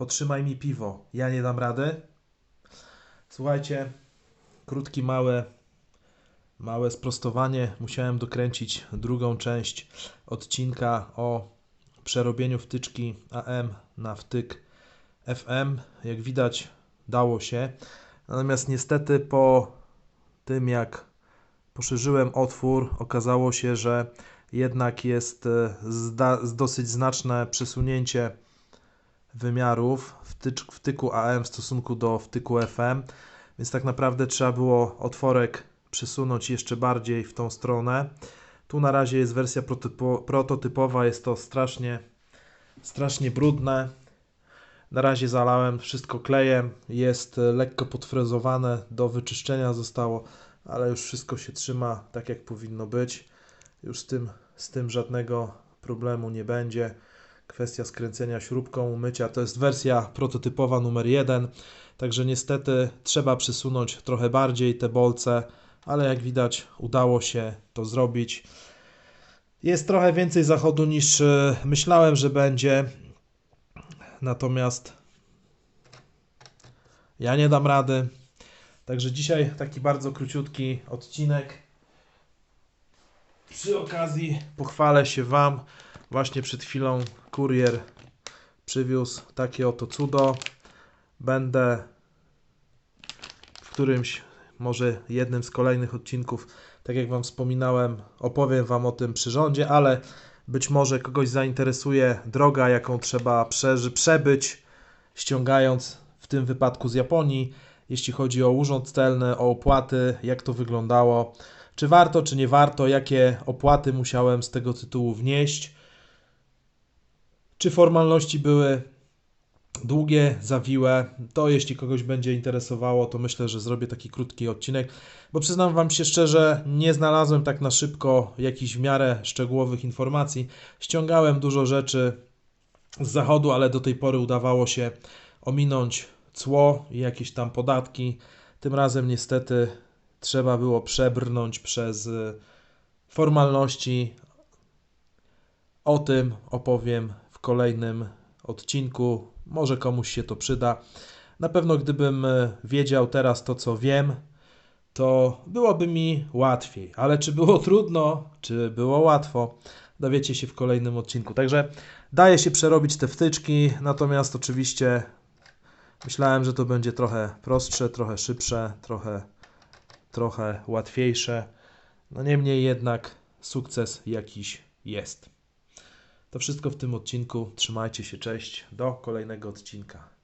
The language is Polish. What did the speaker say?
Potrzymaj mi piwo. Ja nie dam rady. Słuchajcie, krótki, małe, małe sprostowanie. Musiałem dokręcić drugą część odcinka o przerobieniu wtyczki AM na wtyk FM. Jak widać, dało się. Natomiast niestety po tym, jak poszerzyłem otwór, okazało się, że jednak jest e, dosyć znaczne przesunięcie wymiarów wtycz, wtyku AM w stosunku do wtyku FM, więc tak naprawdę trzeba było otworek przesunąć jeszcze bardziej w tą stronę. Tu na razie jest wersja prototypo, prototypowa, jest to strasznie, strasznie brudne. Na razie zalałem wszystko klejem, jest e, lekko podfrezowane, do wyczyszczenia zostało, ale już wszystko się trzyma tak jak powinno być. Już z tym, z tym żadnego problemu nie będzie. Kwestia skręcenia śrubką, umycia to jest wersja prototypowa numer 1, także niestety trzeba przesunąć trochę bardziej te bolce, ale jak widać udało się to zrobić. Jest trochę więcej zachodu niż e, myślałem, że będzie. Natomiast ja nie dam rady. Także dzisiaj taki bardzo króciutki odcinek. Przy okazji pochwalę się Wam. Właśnie przed chwilą kurier przywiózł takie oto cudo. Będę w którymś, może jednym z kolejnych odcinków, tak jak Wam wspominałem, opowiem Wam o tym przyrządzie, ale być może kogoś zainteresuje droga, jaką trzeba przebyć, ściągając w tym wypadku z Japonii, jeśli chodzi o urząd celny, o opłaty, jak to wyglądało, czy warto, czy nie warto, jakie opłaty musiałem z tego tytułu wnieść, czy formalności były długie, zawiłe, to jeśli kogoś będzie interesowało, to myślę, że zrobię taki krótki odcinek, bo przyznam Wam się szczerze, nie znalazłem tak na szybko jakichś w miarę szczegółowych informacji. Ściągałem dużo rzeczy z zachodu, ale do tej pory udawało się ominąć cło i jakieś tam podatki. Tym razem niestety trzeba było przebrnąć przez formalności. O tym opowiem w kolejnym odcinku. Może komuś się to przyda. Na pewno, gdybym y, wiedział teraz to, co wiem, to byłoby mi łatwiej. Ale czy było trudno, czy było łatwo, dowiecie się w kolejnym odcinku. Także daje się przerobić te wtyczki, natomiast oczywiście myślałem, że to będzie trochę prostsze, trochę szybsze, trochę, trochę łatwiejsze. No niemniej jednak sukces jakiś jest. To wszystko w tym odcinku. Trzymajcie się, cześć. Do kolejnego odcinka.